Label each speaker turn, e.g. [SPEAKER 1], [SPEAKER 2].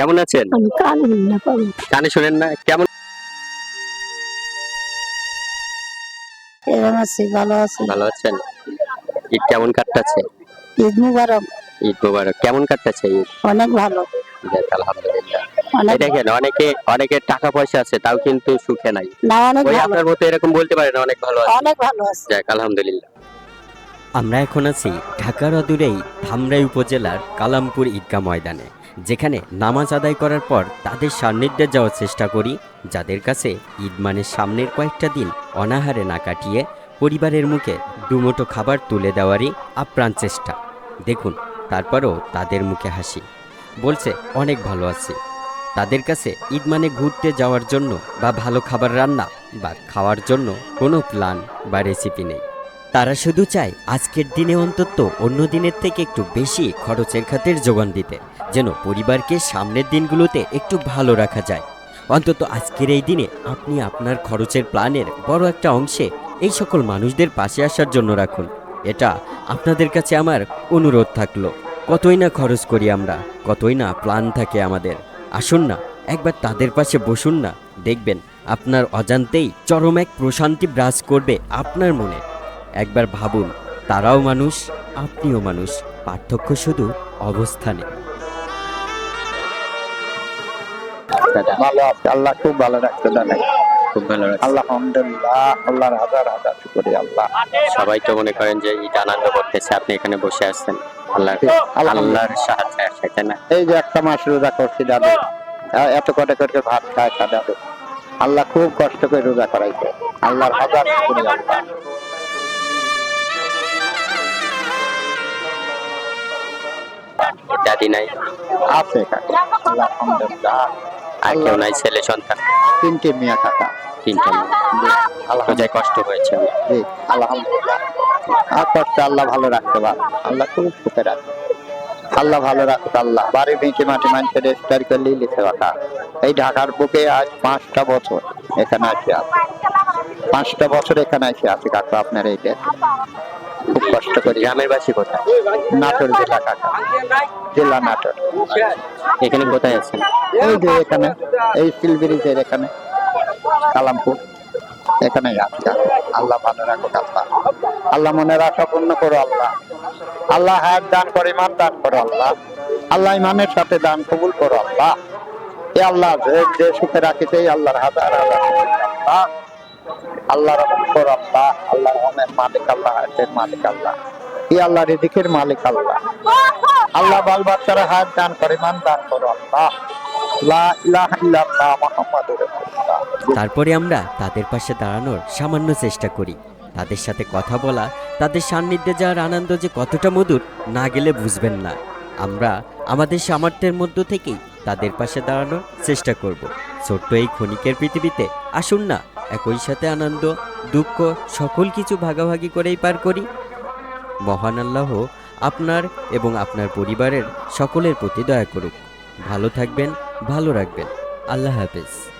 [SPEAKER 1] কেমন আছেন?
[SPEAKER 2] কানে না পাবো
[SPEAKER 1] কানে শোনেন না কেমন?
[SPEAKER 2] এরকম আছি ভালো আছি।
[SPEAKER 1] ভালো আছেন? ঈদ কেমন কাটতেছে?
[SPEAKER 2] ঈদ মুবারক।
[SPEAKER 1] ঈদ মোবারক কেমন কাটতেছে ঈদ?
[SPEAKER 2] অনেক ভালো।
[SPEAKER 1] আলহামদুলিল্লাহ। দেখেন অনেকে অনেকে টাকা পয়সা আছে তাও কিন্তু সুখে নাই।
[SPEAKER 2] না অনেক ভালো।
[SPEAKER 1] আপনার মতো এরকম বলতে পারেন অনেক ভালো আছে।
[SPEAKER 2] অনেক ভালো আছে।
[SPEAKER 1] যাক আলহামদুলিল্লাহ।
[SPEAKER 3] আমরা এখন আছি ঢাকার অদূরেই ধামরাই উপজেলার কালামপুর ঈদগাহ ময়দানে। যেখানে নামাজ আদায় করার পর তাদের সান্নিধ্যে যাওয়ার চেষ্টা করি, যাদের কাছে ঈদ মানে সামনের কয়েকটা দিন অনাহারে না কাটিয়ে পরিবারের মুখে দুমুঠো খাবার তুলে দেওয়ারই আপ্রাণ চেষ্টা। দেখুন, তারপরও তাদের মুখে হাসি। বলছে, অনেক ভালো আছি। তাদের কাছে ঈদ মানে ঘুরতে যাওয়ার জন্য বা ভালো খাবার রান্না বা খাওয়ার জন্য কোনো প্ল্যান বা রেসিপি নেই। তারা শুধু চায় আজকের দিনে অন্তত অন্য দিনের থেকে একটু বেশি খরচের খাতের যোগান দিতে, যেন পরিবারকে সামনের দিনগুলোতে একটু ভালো রাখা যায়। অন্তত আজকের এই দিনে আপনি আপনার খরচের প্ল্যানের বড় একটা অংশে এই সকল মানুষদের পাশে আসার জন্য রাখুন। এটা আপনাদের কাছে আমার অনুরোধ থাকল। কতই না খরচ করি আমরা, কতই না প্ল্যান থাকে আমাদের। আসুন না, একবার তাদের পাশে বসুন না। দেখবেন, আপনার অজান্তেই চরম এক প্রশান্তি বিরাজ করবে আপনার মনে। একবার ভাবুন তারাও মানুষ আপনিও মানুষ। পার্থক্য শুধু অবস্থানে।
[SPEAKER 4] ভালো আল্লাহ খুব ভালো রাখতে জানে
[SPEAKER 1] খুব ভালো
[SPEAKER 4] আল্লাহ আলহামদুলিল্লাহ আল্লাহর হাজার হাজার শুকরিয়া আল্লাহ।
[SPEAKER 1] সবাই তো মনে করেন যে ঈদ আনন্দ করতেছে আপনি এখানে বসে আছেন। আল্লাহ। আল্লাহর সাহায্যে আসে তাই না?
[SPEAKER 4] এই যে একটা মাস রোজা করছি দাদু। এত কটে কটে ভাত খায় খা দাদু। আল্লাহ খুব কষ্ট করে রোজা করাইছে। আল্লাহর হাজার শুকরিয়া আল্লাহ।
[SPEAKER 1] দাদি নাই।
[SPEAKER 4] আছে কাকা আলহামদুলিল্লাহ।
[SPEAKER 1] আর কেউ নাই ছেলে সন্তান।
[SPEAKER 4] তিনটে মিয়া কাকা।
[SPEAKER 1] তিনটা। রোজায় কষ্ট হয়েছে? অনেক।
[SPEAKER 4] জি আলহামদুলিল্লাহ। আর কষ্ট আল্লাহ ভালো রাখতে পারে। আল্লাহ খুব সুখে রাখে। আল্লাহ ভালো রাখতে আল্লাহ। বাড়ি ভেঙে মাটি রেজিস্টার করলেই লিখে রাখা এই ঢাকার বুকে আজ পাঁচটা বছর এখানে আসে আছে পাঁচটা বছর এখানে এসে আছে কাকা আপনার এই দেশ। খুব কষ্ট করি,
[SPEAKER 1] গ্রামের বাসী কোথায়?
[SPEAKER 4] নাটোর জেলা নাটোর।
[SPEAKER 1] এখানে কোথায়
[SPEAKER 4] এই যে এখানে, এই এখানে, কালামপুর। এখানে আল্লাহ ভালো রাখো আল্লাহ। আল্লাহ আশা পূর্ণ করো, আল্লাহ। আল্লাহ হায়াত দান করে ইমান দান করো, আল্লাহ। আল্লাহ ইমানের সাথে দান কবুল করো, আল্লাহ। এ আল্লাহ, যে সুখে রাখিতে আল্লাহর হাজার হাজার আল্লাহ। আল্লাহ মালিক আল্লাহ মালিক আল্লাহ। ই আল্লাহ মালিক আল্লাহ। আল্লাহ বাল বাচ্চারা দান করে ইমান দান করো আল্লাহ
[SPEAKER 3] তারপরে আমরা তাদের পাশে দাঁড়ানোর সামান্য চেষ্টা করি। তাদের সাথে কথা বলা, তাদের সান্নিধ্যে যাওয়ার আনন্দ যে কতটা মধুর, না গেলে বুঝবেন না। আমরা আমাদের সামর্থ্যের মধ্য থেকেই তাদের পাশে দাঁড়ানোর চেষ্টা করব। ছোট্ট এই ক্ষণিকের পৃথিবীতে আসুন না একই সাথে আনন্দ, দুঃখ, সকল কিছু ভাগাভাগি করেই পার করি। মহান আল্লাহ আপনার এবং আপনার পরিবারের সকলের প্রতি দয়া করুক। ভালো থাকবেন, ভালো রাখবেন। আল্লাহ হাফেজ।